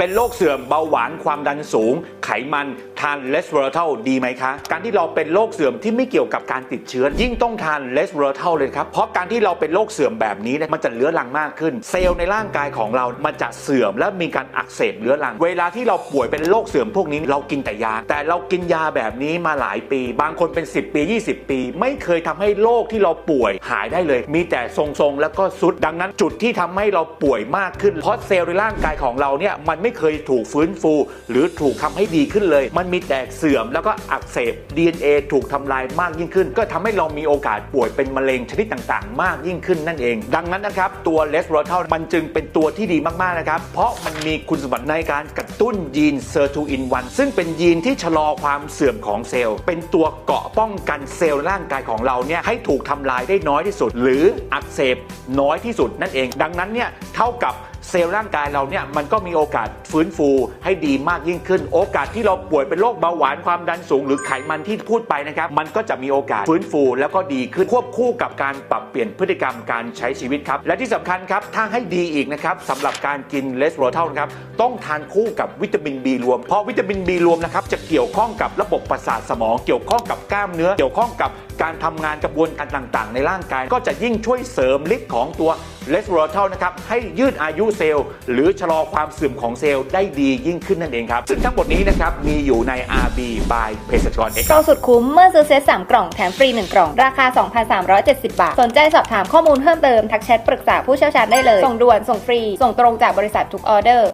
เป็นโรคเสื่อมเบาหวานความดันสูง ไขมันทานเลสเวอร์เทลดีไหมคะ การที่เราเป็นโรคเสื่อมที่ไม่เกี่ยวกับการติดเชื้อ ยิ่งต้องทานเลสเวอร์เทลเลยครับ เพราะการที่เราเป็นโรคเสื่อมแบบนี้เนี่ยมันจะเลื้อรังมากขึ้น เซลล์ในร่างกายของเรา มันจะเสื่อมและมีการอักเสบเลื้อรัง เวลาที่เราป่วยเป็นโรคเสื่อมพวกนี้เรากินแต่ยา แต่เรากินยาแบบนี้มาหลายปี บางคนเป็น 10 ปี 20 ปี ไม่เคยทำให้โรคที่เราป่วยหายได้เลย มีแต่ทรงๆแล้วก็สุด ดังนั้นจุดที่ทำให้เราป่วยมากขึ้น เพราะเซลล์ในร่างกายของเราเนี่ยมันไม่ไม่เคยถูกฟื้นฟู หรือถูกทำให้ดีขึ้นเลย มันมีแต่เสื่อมแล้วก็อักเสบ DNA ถูกทำลายมากยิ่งขึ้น ก็ทำให้เรามีโอกาสป่วยเป็นมะเร็งชนิดต่างๆ มากยิ่งขึ้นนั่นเอง ดังนั้นนะครับตัวเลสโรเทลมันจึงเป็นตัวที่ดีมากๆนะครับเพราะมันมีคุณสมบัติในการกระตุ้นยีนเซอร์ทูอินวันซึ่งเป็นยีนที่ชะลอความเสื่อมของเซลล์ เป็นตัวเกาะป้องกันเซลล์ร่างกายของเราเนี่ยให้ถูกทำลายได้น้อยที่สุด หรืออักเสบน้อยที่สุดนั่นเอง ดังนั้นเนี่ยเท่ากับ เซลล์ร่างกายเราเนี่ยมันก็มีโอกาสฟื้นฟูให้ดีมากยิ่งขึ้น โอกาสที่เราป่วยเป็นโรคเบาหวานความดันสูง หรือไขมันที่พูดไปนะครับมันก็จะมีโอกาสฟื้นฟูแล้วก็ดีขึ้นควบคู่กับการปรับเปลี่ยนพฤติกรรมการใช้ชีวิตครับ และที่สำคัญครับถ้าให้ดีอีกนะครับสำหรับการกินเลสโรเทลนะครับต้องทานคู่กับวิตามิน B รวม เพราะวิตามิน B รวมนะครับจะเกี่ยวข้องกับระบบประสาทสมอง เกี่ยวข้องกับกล้ามเนื้อ เกี่ยวข้องกับการทำงานกระบวนการต่างๆ ในร่างกาย ก็จะยิ่งช่วยเสริมฤทธิ์ของตัวเลสโรเทลนะครับให้ยืดอายุเซลล์ หรือชะลอความเสื่อมของเซลล์ได้ดียิ่งขึ้นนั่นเองครับ ซึ่งทั้งหมดนี้นะครับมีอยู่ใน RB by เภสัชกรเอกโปรสุดคุ้มเมื่อซื้อเซต3กล่องแถมฟรี 1 กล่อง ราคา 2,370 บาท สนใจสอบถามข้อมูลเพิ่มเติมทักแชทปรึกษาผู้เชี่ยวชาญได้เลย ส่งด่วนส่งฟรี ส่งตรงจากบริษัททุกออเดอร์